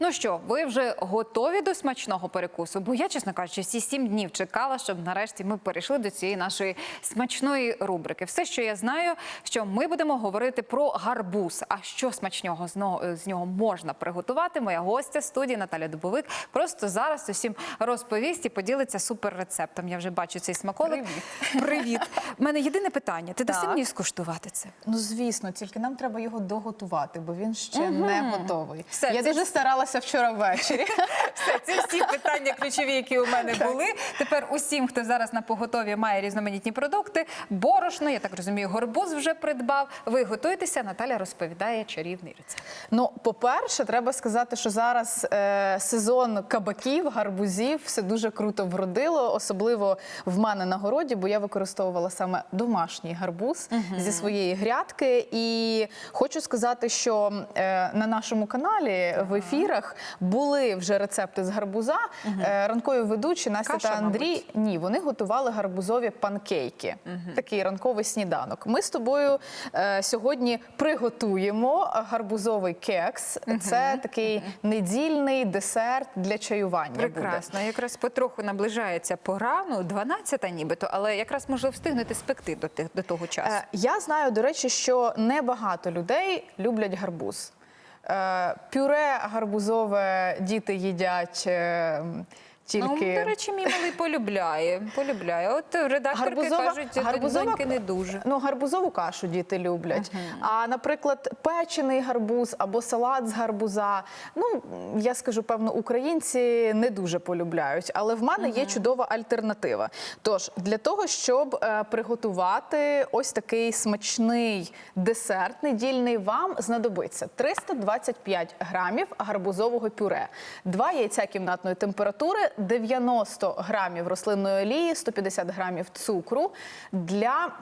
Ну що, ви вже готові до смачного перекусу? Бо я, чесно кажучи, всі сім днів чекала, щоб нарешті ми перейшли до цієї нашої смачної рубрики. Все, що я знаю, що ми будемо говорити про гарбуз. А що смачного з нього, можна приготувати? Моя гостя студії Наталя Дубовик просто зараз усім розповість і поділиться суперрецептом. Я вже бачу цей смаколик. Привіт. Привіт. У мене єдине питання: ти даси мені скуштувати це? Ну звісно, тільки нам треба його доготувати, бо він ще не готовий. Все, Я це дуже старалася вчора ввечері. Все, це всі питання ключові, які у мене були. Тепер усім, хто зараз на поготові має різноманітні продукти, борошно, я так розумію, горбуз вже придбав. Ви готуєтеся, Наталя розповідає чарівний рецепт. Ну, по-перше, треба сказати, що зараз е, сезон кабаків, гарбузів, все дуже круто вродило, особливо в мене на городі, бо я використовувала саме домашній гарбуз зі своєї грядки. І хочу сказати, що е, на нашому каналі в ефірах були вже рецепти з гарбуза. Е, ранкові ведучі Настя Каша, та Андрій. мабуть. Ні, вони готували гарбузові панкейки. Такий ранковий сніданок. Ми з тобою е, сьогодні приготуємо гарбузовий кекс. Це такий недільний десерт для чаювання. буде. Якраз потроху наближається пора, ну 12 нібито, але якраз може встигнути спекти до, тих- до того часу. Е, Я знаю, до речі, що небагато людей люблять гарбуз. Е, Пюре гарбузове діти їдять е, Ну, тільки. до речі, мій малий полюбляє. Полюбляє. От редакторки Гарбузова- кажуть, гарбузова- доньки не дуже. Ну, гарбузову кашу діти люблять. А, наприклад, печений гарбуз або салат з гарбуза. Ну, я скажу, певно, українці не дуже полюбляють, але в мене є чудова альтернатива. Тож, для того, щоб е, приготувати ось такий смачний десерт недільний, вам знадобиться 325 грамів гарбузового пюре, два яйця кімнатної температури, 90 грамів рослинної олії, 150 грамів цукру. Для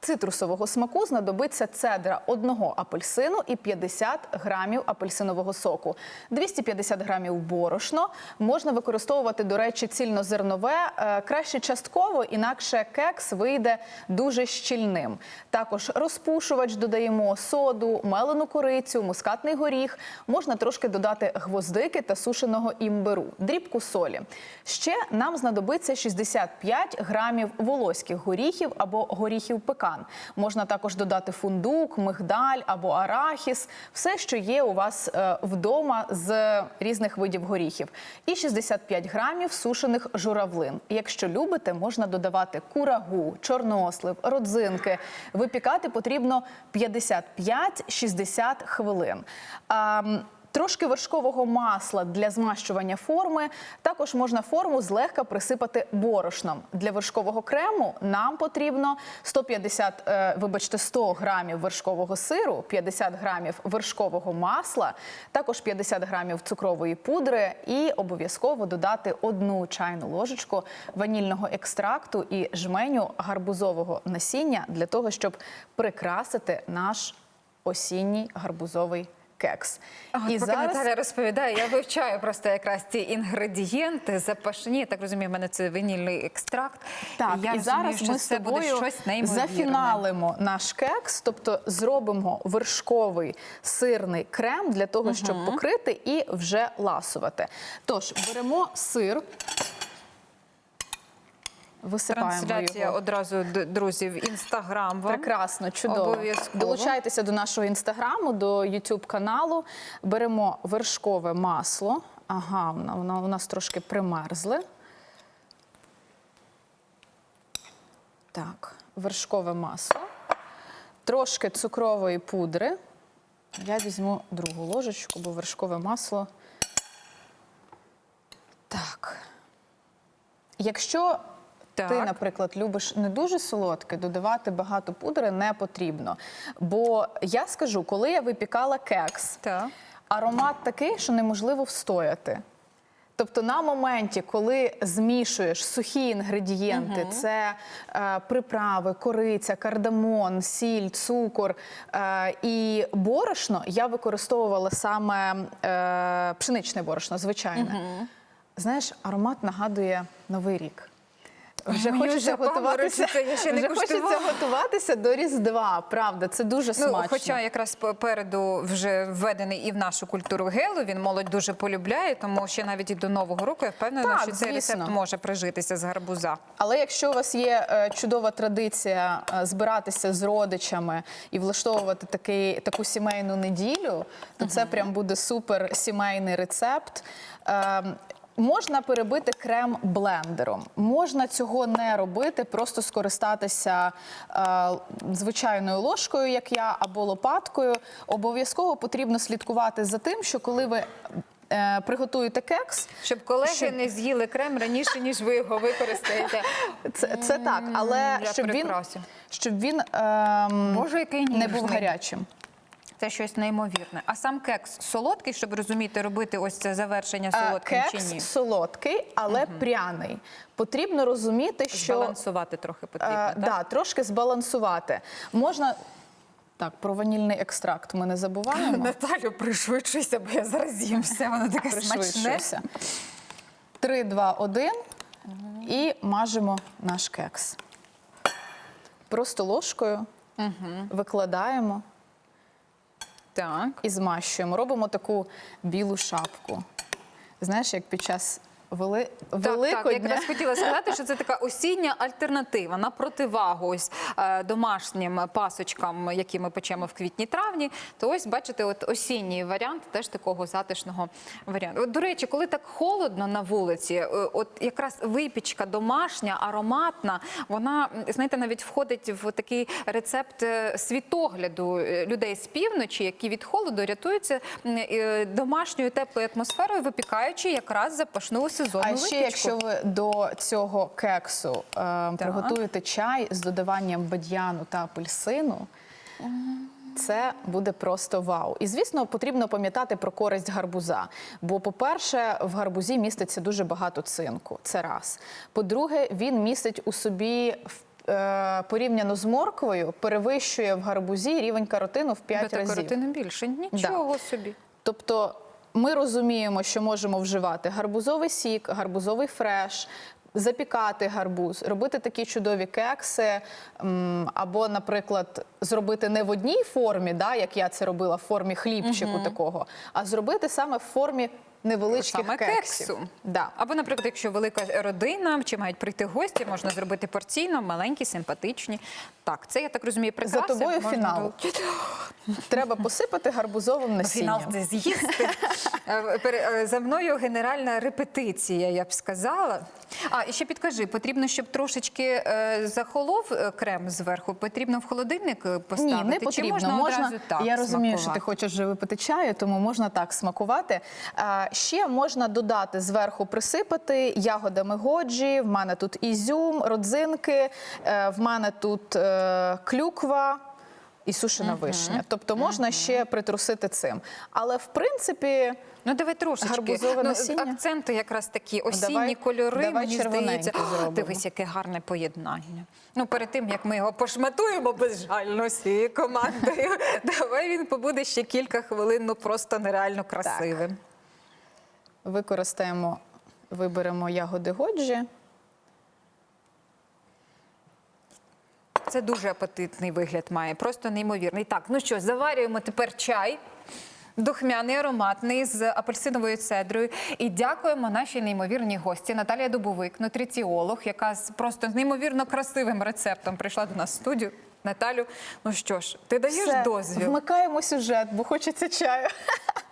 цитрусового смаку знадобиться цедра одного апельсину і 50 грамів апельсинового соку, 250 грамів борошно. Можна використовувати, до речі, цільнозернове, е, краще частково, інакше кекс вийде дуже щільним. Також розпушувач додаємо соду, мелену корицю, мускатний горіх. Можна трошки додати гвоздики та сушеного імбиру, дрібку солі. Ще нам знадобиться 65 грамів волоських горіхів або горіхів пекан. Можна також додати фундук, мигдаль або арахіс, все, що є у вас е, вдома з різних видів горіхів. І 65 грамів сушених журавлин. Якщо любите, можна додавати курагу, чорнослив, родзинки. Випікати потрібно 55-60 хвилин. Трошки вершкового масла для змащування форми. Також можна форму злегка присипати борошном. Для вершкового крему нам потрібно 150, е, вибачте, 100 грамів вершкового сиру, 50 грамів вершкового масла, також 50 грамів цукрової пудри і обов'язково додати одну чайну ложечку ванільного екстракту і жменю гарбузового насіння для того, щоб прикрасити наш осінній гарбузовий кекс. От поки Наталя розповідає, я вивчаю просто якраз ці інгредієнти запашні. Так розумію, в мене це ванільний екстракт. Так, я і розумію, зараз ми з тобою щось зафіналимо наш кекс, тобто зробимо вершковий сирний крем для того, щоб покрити і вже ласувати. Тож беремо сир. Висипаємо Трансляція його. одразу, друзі, в інстаграм вам. Прекрасно, чудово. Обов'язково. Долучайтеся до нашого інстаграму, до Ютуб каналу. Беремо вершкове масло. Ага, воно, воно у нас трошки примерзли. Так, вершкове масло. Трошки цукрової пудри. Я візьму другу ложечку, бо вершкове масло. Так. Якщо Так. ти, наприклад, любиш не дуже солодке, додавати багато пудри не потрібно. Бо я скажу, коли я випікала кекс, Так. аромат такий, що неможливо встояти. Тобто на моменті, коли змішуєш сухі інгредієнти, це е, приправи, кориця, кардамон, сіль, цукор е, і борошно, я використовувала саме е, пшеничне борошно, звичайне. Знаєш, аромат нагадує Новий рік. Вже хочеться готуватися. я ще не вже хочеться готуватися до Різдва. Правда, це дуже Ну, смачно. хоча якраз попереду вже введений і в нашу культуру гелу, він молодь дуже полюбляє, тому ще навіть і до нового року я впевнена, Так, що цей звісно. рецепт може прижитися з гарбуза. Але якщо у вас є е, чудова традиція е, збиратися з родичами і влаштовувати такий, таку сімейну неділю, то це прям буде супер сімейний рецепт. Е, Можна перебити крем блендером. Можна цього не робити, просто скористатися е, звичайною ложкою, як я, або лопаткою. Обов'язково потрібно слідкувати за тим, що коли ви е, приготуєте кекс, Щоб колеги Щоб- не з'їли крем раніше, ніж ви його використаєте. це, це так, але щоб він, щоб він ем, Боже, який не був гарячим. Це щось неймовірне. А сам кекс солодкий, щоб розуміти, робити ось це завершення Е, солодким чи Кекс ні? солодкий, але пряний. Потрібно розуміти, що Збалансувати трохи потрібно. е, так? да, трошки збалансувати. Можна так, про ванільний екстракт ми не забуваємо. Наталю, пришвидшуйся, бо я зараз з'їм все, воно таке смачне. Пришвидшуйся. 3, 2, 1 і мажемо наш кекс. Просто ложкою викладаємо Так. і змащуємо. Робимо таку білу шапку. Знаєш, як під час вели... Так, так, Великодня. якраз хотіла сказати, що це така осіння альтернатива на противагу ось е, домашнім пасочкам, які ми печемо в квітні-травні. То ось бачите, от осінній варіант теж такого затишного варіанту. От, до речі, коли так холодно на вулиці, е, от якраз випічка домашня, ароматна, вона знаєте, навіть входить в такий рецепт е, світогляду людей з півночі, які від холоду рятуються домашньою теплою атмосферою, випікаючи якраз запашну сезонну А випічку. ще, якщо ви до цього кексу е, приготуєте чай з додаванням бадьяну та апельсину, це буде просто вау. І звісно, потрібно пам'ятати про користь гарбуза. Бо, по-перше, в гарбузі міститься дуже багато цинку. Це раз. По-друге, він містить у собі е, порівняно з морквою, перевищує в гарбузі рівень каротину в 5 разів. Бета-каротину більше. Нічого собі. Тобто ми розуміємо, що можемо вживати гарбузовий сік, гарбузовий фреш. Запікати гарбуз, робити такі чудові кекси, або, наприклад, зробити не в одній формі, да, як я це робила, в формі хлібчику такого, а зробити саме в формі невеличких Саме кексів. кексу. Да. Або, наприклад, якщо велика родина, чи мають прийти гості, можна зробити порційно, маленькі, симпатичні. Так, це я так розумію, прикраси. За тобою можна фінал. долучити. Треба посипати гарбузовим насінням. Фінал це з'їсти. Е, пере- е, За мною генеральна репетиція, я б сказала. А, і ще підкажи, потрібно, щоб трошечки е, захолов е, крем зверху, потрібно в холодильник е, поставити? Ні, не Чи потрібно. можна, одразу так я розумію, що ти смакувати? хочеш вже випити чаю, тому можна так смакувати. А, ще можна додати зверху, присипати ягодами годжі. В мене тут ізюм, родзинки, е, в мене тут е, клюква. І сушена вишня. Тобто можна ще притрусити цим. Але в принципі, Ну, давай трошечки. Ну, акценти якраз такі осінні давай- кольори, давай мені здається. зробимо. Дивись, яке гарне поєднання. Ну, перед тим, як ми його пошматуємо безжально всією командою, давай він побуде ще кілька хвилин, ну просто нереально красивим. Використаємо, виберемо ягоди годжі. Це дуже апетитний вигляд має, просто неймовірний. Так, ну що, заварюємо тепер чай. Духмяний, ароматний з апельсиновою цедрою. І дякуємо нашій неймовірній гості Наталія Дубовик, нутриціолог, яка з просто з неймовірно красивим рецептом прийшла до нас в студію. Наталю, ну що ж, ти даєш Все, дозвіл? вмикаємо сюжет, бо хочеться чаю.